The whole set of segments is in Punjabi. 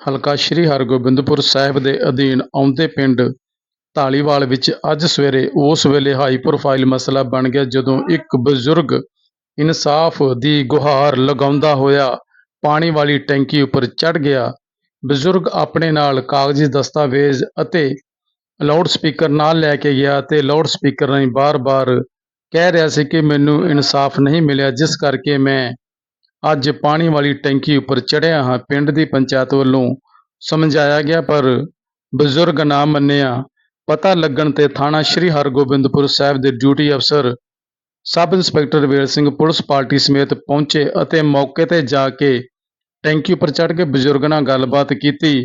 ਹਲਕਾ ਸ੍ਰੀ ਹਰਿਗੋਬਿੰਦਪੁਰ ਸਾਹਿਬ ਦੇ ਅਧੀਨ ਆਉਂਦੇ ਪਿੰਡ ਧਾਲੀਵਾਲ ਵਿੱਚ ਅੱਜ ਸਵੇਰੇ ਉਸ ਵੇਲੇ ਹਾਈ ਪ੍ਰੋਫਾਈਲ ਮਸਲਾ ਬਣ ਗਿਆ ਜਦੋਂ ਇੱਕ ਬਜ਼ੁਰਗ ਇਨਸਾਫ ਦੀ ਗੁਹਾਰ ਲਗਾਉਂਦਾ ਹੋਇਆ ਪਾਣੀ ਵਾਲੀ ਟੈਂਕੀ ਉੱਪਰ ਚੜ੍ਹ ਗਿਆ। ਬਜ਼ੁਰਗ ਆਪਣੇ ਨਾਲ ਕਾਗਜ਼ੀ ਦਸਤਾਵੇਜ਼ ਅਤੇ ਲਾਊਡ ਸਪੀਕਰ ਨਾਲ ਲੈ ਕੇ ਗਿਆ ਤੇ ਲਾਊਡ ਸਪੀਕਰ ਰਾਹੀਂ ਬਾਰ-ਬਾਰ ਕਹਿ ਰਿਹਾ ਸੀ ਕਿ ਮੈਨੂੰ ਇਨਸਾਫ ਨਹੀਂ ਮਿਲਿਆ, ਜਿਸ ਕਰਕੇ ਮੈਂ ਅੱਜ ਪਾਣੀ ਵਾਲੀ ਟੈਂਕੀ ਉੱਪਰ ਚੜ੍ਹਿਆ ਹਾਂ। ਪਿੰਡ ਦੀ ਪੰਚਾਇਤ ਵੱਲੋਂ ਸਮਝਾਇਆ ਗਿਆ, ਪਰ ਬਜ਼ੁਰਗ ਨਾ ਮੰਨਿਆ। ਪਤਾ ਲੱਗਣ ਤੇ ਥਾਣਾ ਸ੍ਰੀ ਹਰਗੋਬਿੰਦਪੁਰ ਸਾਹਿਬ ਦੇ ਡਿਊਟੀ ਅਫਸਰ sub inspector Vel Singh police party ਸਮੇਤ ਪਹੁੰਚੇ ਅਤੇ ਮੌਕੇ ਤੇ ਜਾ ਕੇ ਟੈਂਕੀ ਉੱਪਰ ਚੜ੍ਹ ਕੇ ਬਜ਼ੁਰਗ ਨਾਲ ਗੱਲਬਾਤ ਕੀਤੀ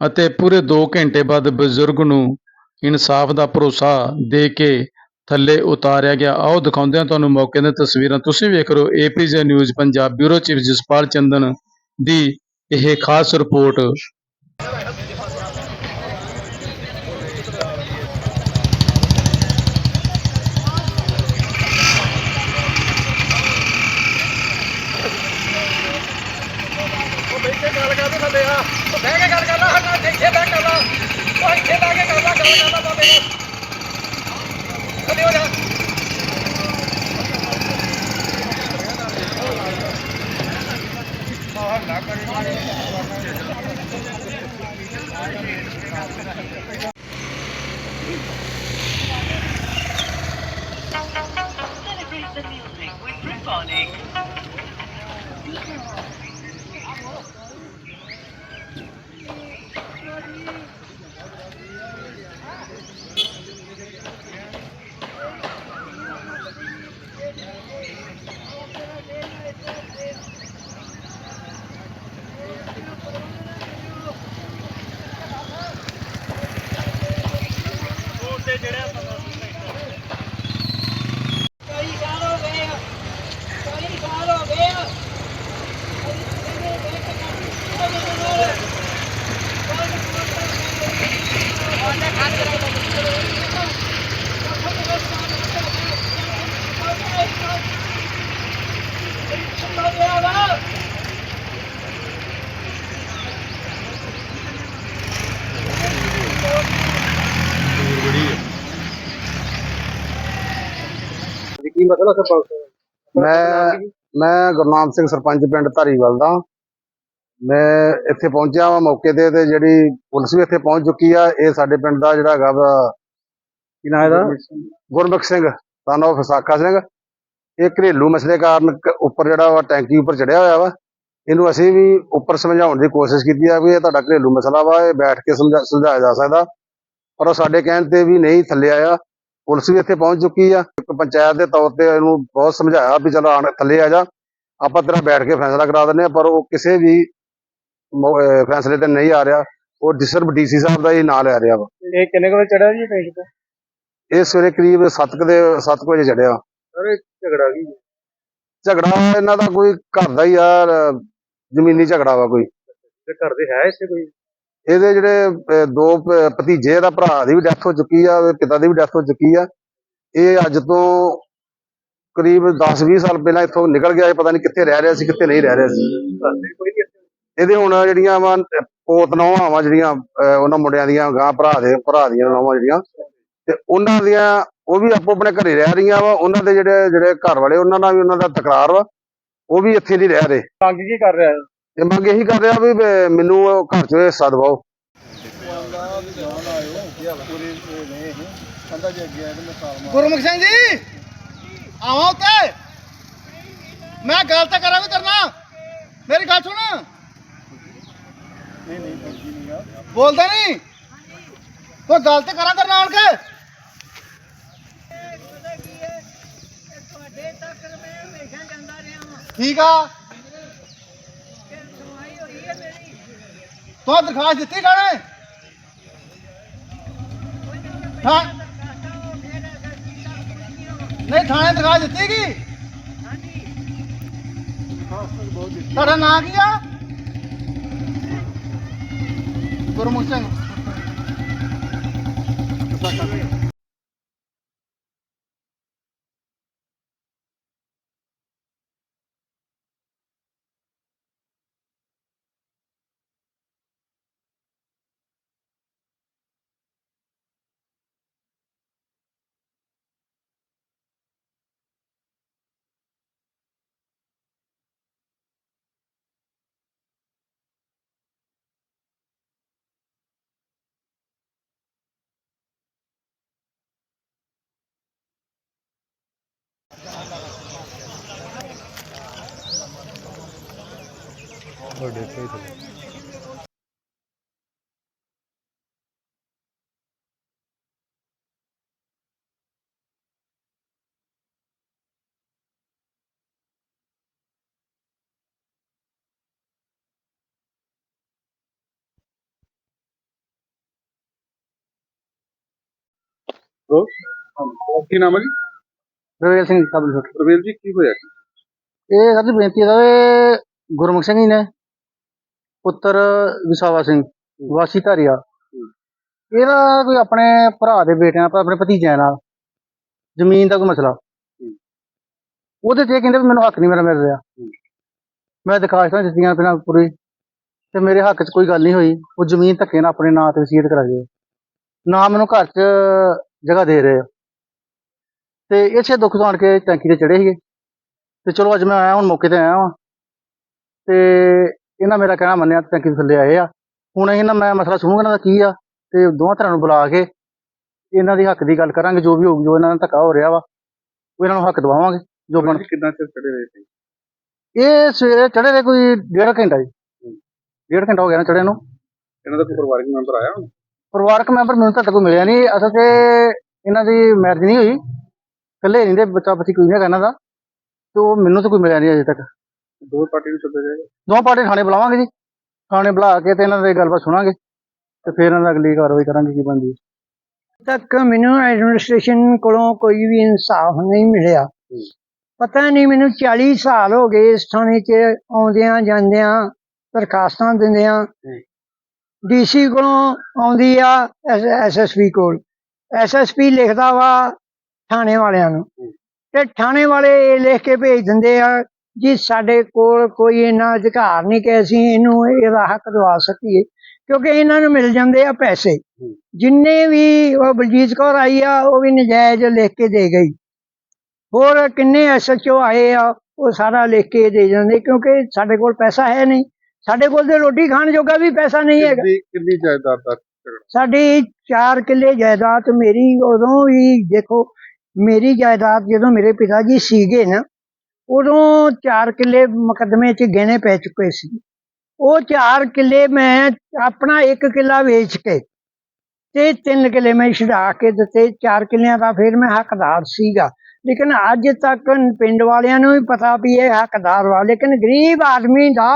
ਅਤੇ ਪੂਰੇ 2 ਘੰਟੇ ਬਾਅਦ ਬਜ਼ੁਰਗ ਨੂੰ ਇਨਸਾਫ ਦਾ ਭਰੋਸਾ ਦੇ ਕੇ ਥੱਲੇ ਉਤਾਰਿਆ ਗਿਆ। ਆਓ ਦਿਖਾਉਂਦੇ ਹਾਂ ਤੁਹਾਨੂੰ ਮੌਕੇ ਦੀਆਂ ਤਸਵੀਰਾਂ। ਤੁਸੀਂ ਵੇਖ ਰਹੇ ਹੋ A P J news Punjab bureau chief Jaspal Chandan ਦੀ ਇਹ ਖਾਸ ਰਿਪੋਰਟ। ਗੱਲ ਕਰਦੇ ਥੱਲੇ ਆ। ਬਹਿ ਕੇ ਗੱਲ ਕਰਨਾ ਇੱਥੇ ਬਹਿ ਕਰ ਲਾ ਇੱਥੇ ਬਹਿ ਕੇ ਕਰ ਗੱਲ ਕਰਨਾ ਬਾਬੇ Celebrate the music with Symphonic. ਕੀ ਮਸਲਾ ਸਰਪੰਚ ਮੈਂ ਮੈਂ ਗੁਰਨਾਮ ਸਿੰਘ ਸਰਪੰਚ ਪਿੰਡ ਧਾਰੀਵਾਲ ਦਾ। ਮੈਂ ਇੱਥੇ ਪਹੁੰਚਿਆ ਵਾਂ ਮੌਕੇ ਤੇ ਤੇ ਜਿਹੜੀ ਪੁਲਿਸ ਵੀ ਇੱਥੇ ਪਹੁੰਚ ਚੁੱਕੀ ਆ। ਇਹ ਸਾਡੇ ਪਿੰਡ ਦਾ ਜਿਹੜਾ ਹੈਗਾ ਵਾ ਕੀ ਨਾਂ ਇਹਦਾ? Gurmukh Singh son of ਫਸਾਖਾ Singh. ਇਹ ਘਰੇਲੂ ਮਸਲੇ ਕਾਰਨ ਉੱਪਰ ਜਿਹੜਾ ਵਾ ਟੈਂਕੀ ਉੱਪਰ ਚੜਿਆ ਹੋਇਆ ਵਾ। ਇਹਨੂੰ ਅਸੀਂ ਵੀ ਉੱਪਰ ਸਮਝਾਉਣ ਦੀ ਕੋਸ਼ਿਸ਼ ਕੀਤੀ ਆ ਵੀ ਇਹ ਤੁਹਾਡਾ ਘਰੇਲੂ ਮਸਲਾ ਵਾ ਇਹ ਬੈਠ ਕੇ ਸਮਝਾ ਸੁਲਝਾਇਆ ਜਾ ਸਕਦਾ। ਪਰ ਉਹ ਸਾਡੇ ਕਹਿਣ ਤੇ ਵੀ ਨਹੀਂ ਥੱਲੇ ਆਇਆ। ਪੁਲਿਸ ਵੀ ਇੱਥੇ ਪਹੁੰਚ ਚੁੱਕੀ ਆ। ਪੰਚਾਇਤ ਦੇ ਤੌਰ ਤੇ ਇਹਨੂੰ ਬਹੁਤ ਸਮਝਾਇਆ ਵੀ ਚਲੋ ਆਣ ਥੱਲੇ ਆ ਜਾ। ਆਪਾਂ ਤੇਰਾ ਬੈਠ ਕੇ ਫੈਸਲਾ ਕਰਾ ਦਿੰਦੇ ਆ ਪਰ ਉਹ ਕਿਸੇ ਵੀ ਫੈਸਲੇ ਤੇ ਨਹੀਂ ਆ ਰਿਹਾ। ਉਹ ਸਿਰਫ ਡੀਸੀ ਸਾਹਿਬ ਦਾ ਹੀ ਨਾਂ ਲੈ ਰਿਹਾ ਵਾ। ਇਹ ਕਿੰਨੇ ਵਜੇ ਚੜਿਆ ਜੀ ਟੈਂਕ ਤੇ ਇਹ ਸਵੇਰੇ ਕਰੀਬ 7 ਦੇ 7 ਵਜੇ ਚੜਿਆ। ਸਰ ਝਗੜਾ ਕੀ ਝਗੜਾ ਇਹਨਾਂ ਦਾ ਕੋਈ ਘਰ ਦਾ ਹੀ ਆ ਜ਼ਮੀਨੀ ਝਗੜਾ ਵਾ ਕੋਈ। ਤੇ ਘਰ ਦੇ ਹੈ ਇੱਥੇ ਕੋਈ? ਇਹਦੇ ਜਿਹੜੇ ਦੋ ਭਤੀਜੇ ਦਾ ਭਰਾ ਦੀ ਵੀ ਡੈਥ ਹੋ ਚੁੱਕੀ ਆ ਉਹਦੇ ਪਿਤਾ ਦੀ ਵੀ ਡੈਥ ਹੋ ਚੁੱਕੀ ਆ। ਇਹ ਅੱਜ ਤੋਂ ਕਰੀਬ 10-20 ਸਾਲ ਪਹਿਲਾਂ ਇੱਥੋਂ ਨਿਕਲ ਗਿਆ ਇਹ, ਪਤਾ ਨਹੀਂ ਕਿੱਥੇ ਰਹਿ ਰਿਹਾ ਸੀ, ਕਿੱਥੇ ਨਹੀਂ ਰਹਿ ਰਿਹਾ ਸੀ। ਇਹਦੇ ਹੁਣ ਜਿਹੜੀਆਂ ਵਾ, ਪੋਤ ਨੌਵਾਂ ਵਾ ਜਿਹੜੀਆਂ ਉਹਨਾਂ ਮੁੰਡਿਆਂ ਦੀਆਂ ਗਾਂ, ਭਰਾ ਦੇ, ਭਰਾ ਦੀਆਂ ਨੌਵਾਂ ਜਿਹੜੀਆਂ, ਤੇ ਉਹਨਾਂ ਦੀਆਂ ਉਹ ਵੀ ਆਪੋ ਆਪਣੇ ਘਰੇ ਰਹਿ ਰਹੀਆਂ ਵਾ, ਉਹਨਾਂ ਦੇ ਜਿਹੜੇ ਜਿਹੜੇ ਘਰ ਵਾਲੇ ਉਹਨਾਂ ਨਾਲ ਵੀ ਉਹਨਾਂ ਦਾ ਤਕਰਾਰ ਵਾ, ਉਹ ਵੀ ਇੱਥੇ ਨਹੀਂ ਰਹਿ ਰਹੇ। ਮੰਗ ਕੀ ਕਰ ਰਿਹਾ? ਹੈ ਮੰਗ ਇਹੀ ਕਰ ਰਿਹਾ ਵੀ ਮੈਨੂੰ ਉਹ ਘਰ ਚੋਂ ਹਿੱਸਾ ਦਿਵਾਓ ਗੁਰਮੁਖ ਸਿੰਘ ਜੀ, ਆਵਾਂ ਉੱਤੇ। ਮੈਂ ਗੱਲ ਤਾਂ ਕਰਾਂ ਵੀ ਮੇਰੀ ਗੱਲ ਸੁਣ। ਬੋਲਦਾ ਨਹੀਂ। ਕੋਈ ਗੱਲ ਤੇ ਕਰਾਂ ਕਰਨਾ ਆਣ ਕੇ। ਠੀਕ ਆ। ਤੂੰ ਦਰਖਾਸਤ ਦਿੱਤੀ ਗਾਣੇ ਹਾਂ ਨਹੀਂ, ਥਾਣੇ ਦਰਖਾਸਤ ਦਿੱਤੀ ਕੀ ਤੁਹਾਡਾ ਨਾਂ ਕੀ ਆ? ਗੁਰਮੁਖ ਸਿੰਘ। ਕੀ ਨਾਮ ਹੈ ਜੀ ਰਵੇਲ ਸਿੰਘ ਕਬਲ ਰਵੀਰ ਜੀ ਕੀ ਹੋਇਆ ਇਹ ਸਰ ਜੀ ਬੇਨਤੀ ਹੈ ਇਹ ਗੁਰਮੁਖ ਸਿੰਘ ਜੀ ਨੇ ਪੁੱਤਰ ਵਿਸਾਵਾ ਸਿੰਘ, ਵਾਸੀ ਧਾਰੀਆ ਇਹਦਾ ਕੋਈ ਆਪਣੇ ਭਰਾ ਦੇ ਬੇਟਿਆਂ ਨਾਲ, ਆਪਣੇ ਭਤੀਜਿਆਂ ਨਾਲ ਜ਼ਮੀਨ ਦਾ ਕੋਈ ਮਸਲਾ। ਉਹਦੇ ਤੇ ਇਹ ਕਹਿੰਦੇ ਵੀ ਮੈਨੂੰ ਹੱਕ ਨਹੀਂ ਮੇਰਾ ਮਿਲ ਰਿਹਾ। ਮੈਂ ਦਰਖਾਸਤਾਂ ਦਿੱਤੀਆਂ ਬਿਨਾਂ ਪੂਰੀ, ਤੇ ਮੇਰੇ ਹੱਕ 'ਚ ਕੋਈ ਗੱਲ ਨਹੀਂ ਹੋਈ। ਉਹ ਜ਼ਮੀਨ ਧੱਕੇ ਨਾਲ ਆਪਣੇ ਨਾਂ ਤੇ ਵਸੀਅਤ ਕਰਾ ਗਏ। ਨਾ ਮੈਨੂੰ ਘਰ 'ਚ ਜਗ੍ਹਾ ਦੇ ਰਹੇ ਆ। ਤੇ ਇਸੇ ਦੁੱਖ ਤੋਂ ਆਣ ਕੇ ਟੈਂਕੀ ਤੇ ਚੜੇ ਸੀਗੇ। ਤੇ ਚਲੋ ਅੱਜ ਮੈਂ ਆਇਆ, ਹੁਣ ਮੌਕੇ ਤੇ ਆਇਆ ਵਾਂ। ਤੇ ਇਹਨਾਂ ਮੇਰਾ ਕਹਿਣਾ ਮੰਨਿਆ ਤੇ ਟੈਂਕੀ ਦੇ ਥੱਲੇ ਆਏ ਆ। ਹੁਣ ਇਹਨਾਂ ਮੈਂ ਮਸਲਾ ਸੁਣੂਗਾ ਇਹਨਾਂ ਦਾ ਕੀ ਆ ਤੇ ਦੋਵਾਂ ਤਰ੍ਹਾਂ ਨੂੰ ਬੁਲਾ ਕੇ ਇਹਨਾਂ ਦੀ ਹੱਕ ਦੀ ਗੱਲ ਕਰਾਂਗੇ ਜੋ ਵੀ ਹੋਊਗੀ ਜੋ ਇਹਨਾਂ ਨਾਲ ਧੱਕਾ ਹੋ ਰਿਹਾ ਵਾ ਉਹ ਇਹਨਾਂ ਨੂੰ ਹੱਕ ਦਵਾਵਾਂਗੇ ਜੋ ਬਣ ਕਿੰਨਾ ਚਿਰ ਚੜੇ ਰਹੇ ਸੀ? ਇਹ ਸਵੇਰੇ ਚੜੇ ਦੇ ਕੋਈ ਡੇਢ ਘੰਟਾ ਜੀ। ਡੇਢ ਘੰਟਾ ਹੋ ਗਿਆ ਨਾ ਚੜੇ ਨੂੰ। ਇਹਨਾਂ ਦਾ ਕੋਈ ਪਰਿਵਾਰਕ ਮੈਂਬਰ ਆਇਆ ਪਰਿਵਾਰਕ ਮੈਂਬਰ ਮੈਨੂੰ ਤਾਂ ਕੋਈ ਮਿਲਿਆ ਨਹੀਂ ਅਸਲ ਤੇ ਇਹਨਾਂ ਦੀ ਮੈਰਿਜ ਨਹੀਂ ਹੋਈ। ਇਕੱਲੇ ਰਹਿੰਦੇ ਬੱਚਾ ਬੱਚੀ ਕੋਈ ਨਹੀਂ ਹੈਗਾ ਇਹਨਾਂ ਦਾ। ਤੇ ਉਹ ਮੈਨੂੰ ਤਾਂ ਕੋਈ ਮਿਲਿਆ ਨਹੀਂ ਅਜੇ ਤੱਕ। ਦੋ ਪਾਰਟੀ ਨੂੰ ਸੱਦਿਆ ਜਾਏਗਾ। ਦੋਵਾਂ ਪਾਰਟੀ ਥਾਣੇ ਬੁਲਾਵਾਂਗੇ ਜੀ। ਥਾਣੇ ਬੁਲਾ ਕੇ ਤੇ ਇਹਨਾਂ ਦੀ ਗੱਲਬਾਤ ਸੁਣਾਂਗੇ। ਤੇ ਫਿਰ ਇਹਨਾਂ ਦੀ ਅਗਲੀ ਕਾਰਵਾਈ ਕਰਾਂਗੇ ਕੀ ਬਣਦੀ ਹੈ। ਤੱਕ ਮੈਨੂੰ ਐਡਮਿਨਿਸਟ੍ਰੇਸ਼ਨ ਕੋਲੋਂ ਕੋਈ ਵੀ ਇਨਸਾਫ ਨਹੀਂ ਮਿਲਿਆ ਪਤਾ ਨਹੀਂ ਮੈਨੂੰ 40 ਸਾਲ ਹੋ ਗਏ ਇਸ ਥਾਣੇ 'ਚ ਆਉਂਦਿਆਂ ਜਾਂਦਿਆਂ ਦਰਖਾਸਤਾਂ ਦਿੰਦਿਆਂ। ਡੀਸੀ ਕੋਲੋਂ ਆਉਂਦੀ ਆ ਐਸਐਸਪੀ ਕੋਲ। ਐਸਐਸਪੀ ਲਿਖਦਾ ਵਾ ਥਾਣੇ ਵਾਲਿਆਂ ਨੂੰ। ਤੇ ਥਾਣੇ ਵਾਲੇ ਇਹ ਲਿਖ ਕੇ ਭੇਜ ਦਿੰਦੇ ਆ ਜੀ ਸਾਡੇ ਕੋਲ ਕੋਈ ਇਹਨਾਂ ਅਧਿਕਾਰ ਨਹੀਂ ਕਿ ਅਸੀਂ ਇਹਨੂੰ ਇਹਦਾ ਹੱਕ ਦਵਾ ਸਕੀਏ। ਕਿਉਂਕਿ ਇਹਨਾਂ ਨੂੰ ਮਿਲ ਜਾਂਦੇ ਆ ਪੈਸੇ। ਜਿੰਨੇ ਵੀ ਉਹ ਬਲਜੀਤ ਕੌਰ ਆਈ ਆ ਉਹ ਵੀ ਨਜਾਇਜ਼ ਲਿਖ ਕੇ ਦੇ ਗਈ। ਹੋਰ ਕਿੰਨੇ ਐਸਐਚਓ ਆਏ ਆ ਉਹ ਸਾਰਾ ਲਿਖ ਕੇ ਦੇ ਜਾਂਦੇ ਕਿਉਂਕਿ ਸਾਡੇ ਕੋਲ ਪੈਸਾ ਹੈ ਨਹੀਂ। ਸਾਡੇ ਕੋਲ ਤੇ ਰੋਟੀ ਖਾਣ ਜੋਗਾ ਵੀ ਪੈਸਾ ਨਹੀਂ ਹੈਗਾ। ਕਿੰਨੀ ਜਾਇਦਾਦ ਦਾ ਸਾਡੀ 4 ਕਿੱਲੇ ਜਾਇਦਾਦ ਮੇਰੀ ਉਦੋਂ ਵੀ ਦੇਖੋ ਮੇਰੀ ਜਾਇਦਾਦ ਜਦੋਂ ਮੇਰੇ ਪਿਤਾ ਜੀ ਸੀਗੇ ਨਾ ਉਦੋਂ 4 ਕਿੱਲੇ ਮੁਕੱਦਮੇ 'ਚ ਗਹਿਣੇ ਪੈ ਚੁੱਕੇ ਸੀ। ਉਹ 4 ਕਿੱਲੇ ਮੈਂ ਆਪਣਾ ਇੱਕ ਕਿੱਲਾ ਵੇਚ ਕੇ ਤੇ 3 ਕਿੱਲੇ ਮੈਂ ਛਡਾ ਕੇ ਦਿੱਤੇ। 4 ਕਿੱਲਿਆਂ ਦਾ ਫਿਰ ਮੈਂ ਹੱਕਦਾਰ ਸੀਗਾ। ਲੇਕਿਨ ਅੱਜ ਤੱਕ ਪਿੰਡ ਵਾਲਿਆਂ ਨੂੰ ਵੀ ਪਤਾ ਵੀ ਇਹ ਹੱਕਦਾਰ ਵਾ ਲੇਕਿਨ ਗਰੀਬ ਆਦਮੀ ਦਾ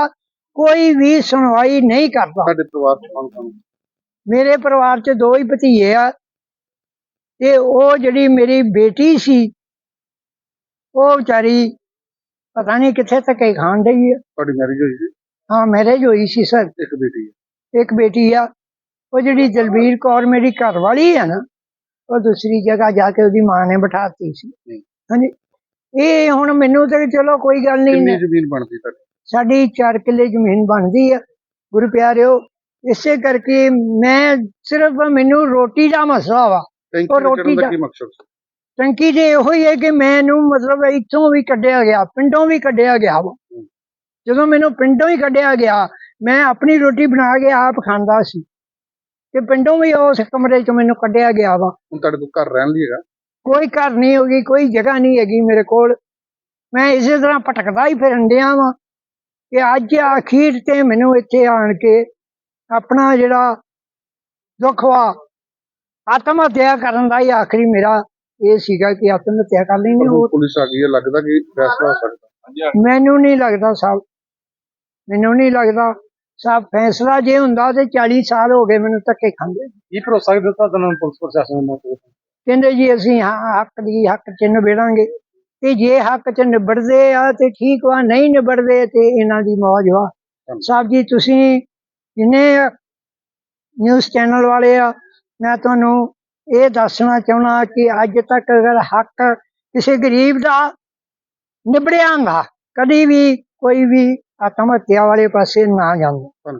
ਕੋਈ ਵੀ ਸੁਣਵਾਈ ਨਹੀਂ ਕਰਦਾ। ਸਾਡੇ ਪਰਿਵਾਰ ਚ ਕੌਣ ਕੌਣ? ਮੇਰੇ ਪਰਿਵਾਰ 'ਚ ਦੋ ਹੀ ਭਤੀਜੇ ਆ ਤੇ ਉਹ ਜਿਹੜੀ ਮੇਰੀ ਬੇਟੀ ਸੀ ਉਹ ਵਿਚਾਰੀ ਪਤਾ ਨਹੀਂ ਕਿੱਥੇ ਧੱਕੇ ਖਾਣ ਡਈ ਆ। ਤੁਹਾਡੀ ਮੈਰਿਜ ਹੋਈ ਸੀ? ਹਾਂ ਮੈਰਿਜ ਹੋਈ ਸੀ ਸਰ ਇੱਕ ਬੇਟੀ ਹੈ ਇੱਕ ਬੇਟੀ ਆ। ਉਹ ਜਿਹੜੀ ਦਲਬੀਰ ਕੌਰ ਮੇਰੀ ਘਰ ਵਾਲੀ ਆ ਨਾ ਉਹ ਦੂਸਰੀ ਜਗ੍ਹਾ ਜਾ ਕੇ ਉਹਦੀ ਮਾਂ ਨੇ ਬਿਠਾਤੀ ਸੀ। ਹਾਂਜੀ। ਇਹ ਹੁਣ ਮੈਨੂੰ ਤੇ ਚਲੋ ਕੋਈ ਗੱਲ ਕਿੰਨੀ ਨਹੀਂ ਜ਼ਮੀਨ ਬਣਦੀ ਤੁਹਾਡੀ? ਸਾਡੀ 4 ਕਿੱਲੇ ਜ਼ਮੀਨ ਬਣਦੀ ਆ ਗੁਰੂ ਪਿਆਰਿਓ। ਇਸੇ ਕਰਕੇ ਮੈਂ ਸਿਰਫ ਮੈਨੂੰ ਰੋਟੀ ਦਾ ਮਸਲਾ ਵਾ। ਉਹ ਰੋਟੀ ਦਾ ਕੀ ਮਕਸਦ? ਟੰਕੀ ਦੇ ਇਹੋ ਹੀ ਹੈ ਕਿ ਮੈਨੂੰ ਮਤਲਬ ਇੱਥੋਂ ਵੀ ਕੱਢਿਆ ਗਿਆ ਪਿੰਡੋਂ ਵੀ ਕੱਢਿਆ ਗਿਆ ਵਾ। ਜਦੋਂ ਮੈਨੂੰ ਪਿੰਡੋਂ ਹੀ ਕੱਢਿਆ ਗਿਆ ਮੈਂ ਆਪਣੀ ਰੋਟੀ ਬਣਾ ਕੇ ਆਪ ਖਾਂਦਾ ਸੀ। ਤੇ ਪਿੰਡੋਂ ਵੀ ਉਸ ਕਮਰੇ 'ਚ ਮੈਨੂੰ ਕੱਢਿਆ ਗਿਆ ਵਾ। ਹੁਣ ਤੁਹਾਡੇ ਕੋਲ ਘਰ ਰਹਿਣ ਲਈ ਹੈਗਾ? ਕੋਈ ਘਰ ਨਹੀਂ ਹੋਗੀ ਕੋਈ ਜਗ੍ਹਾ ਨਹੀਂ ਹੈਗੀ ਮੇਰੇ ਕੋਲ। ਮੈਂ ਇਸੇ ਤਰ੍ਹਾਂ ਭਟਕਦਾ ਹੀ ਫਿਰਨ ਡਿਆ ਵਾਂ ਕਿ ਅੱਜ ਅਖੀਰ ਤੇ ਮੈਨੂੰ ਇੱਥੇ ਆਣ ਕੇ ਆਪਣਾ ਜਿਹੜਾ ਦੁੱਖ ਵਾ ਆਤਮ ਹੱਤਿਆ ਕਰਨ ਦਾ ਹੀ ਆਖਰੀ ਮੇਰਾ ਇਹ ਸੀਗਾ ਕਿ ਆਤਮ ਹੱਤਿਆ ਕਰ ਲੈਣੀ ਹੁਣ ਉਹ ਪੁਲਿਸ ਆ ਗਈ ਹੈ ਲੱਗਦਾ ਕਿ ਫੈਸਲਾ ਹੋ ਸਕਦਾ। ਮੈਨੂੰ ਨਹੀਂ ਲੱਗਦਾ ਸਾਹਿਬ ਮੈਨੂੰ ਨਹੀਂ ਲੱਗਦਾ ਸਾਹਿਬ ਫੈਸਲਾ ਜੇ ਹੁੰਦਾ ਤੇ 40 ਸਾਲ ਹੋ ਗਏ ਮੈਨੂੰ ਧੱਕੇ ਖਾਂਦੇ। ਕੀ ਭਰੋਸਾ ਦਿੱਤਾ ਤੁਹਾਨੂੰ ਪੁਲਿਸ ਪ੍ਰਸ਼ਾਸਨ ਨੇ? ਕਹਿੰਦੇ ਜੀ ਅਸੀਂ ਹਾਂ ਹੱਕ ਦੀ ਹੱਕ ਚ ਨਿਬੇੜਾਂਗੇ। ਤੇ ਜੇ ਹੱਕ ਚ ਨਿਬੜਦੇ ਆ ਤੇ ਠੀਕ ਵਾ ਨਹੀਂ ਨਿਬੜਦੇ ਤੇ ਇਹਨਾਂ ਦੀ ਮੌਜ ਵਾ। ਸਾਹਿਬ ਜੀ ਤੁਸੀਂ ਜਿੰਨੇ ਨਿਊਜ਼ ਚੈਨਲ ਵਾਲੇ ਆ ਮੈਂ ਤੁਹਾਨੂੰ ਇਹ ਦੱਸਣਾ ਚਾਹੁੰਦਾ ਕਿ ਅੱਜ ਤੱਕ ਅਗਰ ਹੱਕ ਕਿਸੇ ਗਰੀਬ ਦਾ ਨਿਬੜਿਆ ਹੁੰਦਾ ਕਦੀ ਵੀ ਕੋਈ ਵੀ ਆਤਮ ਹੱਤਿਆ ਵਾਲੇ ਪਾਸੇ ਨਾ ਜਾਂਦਾ।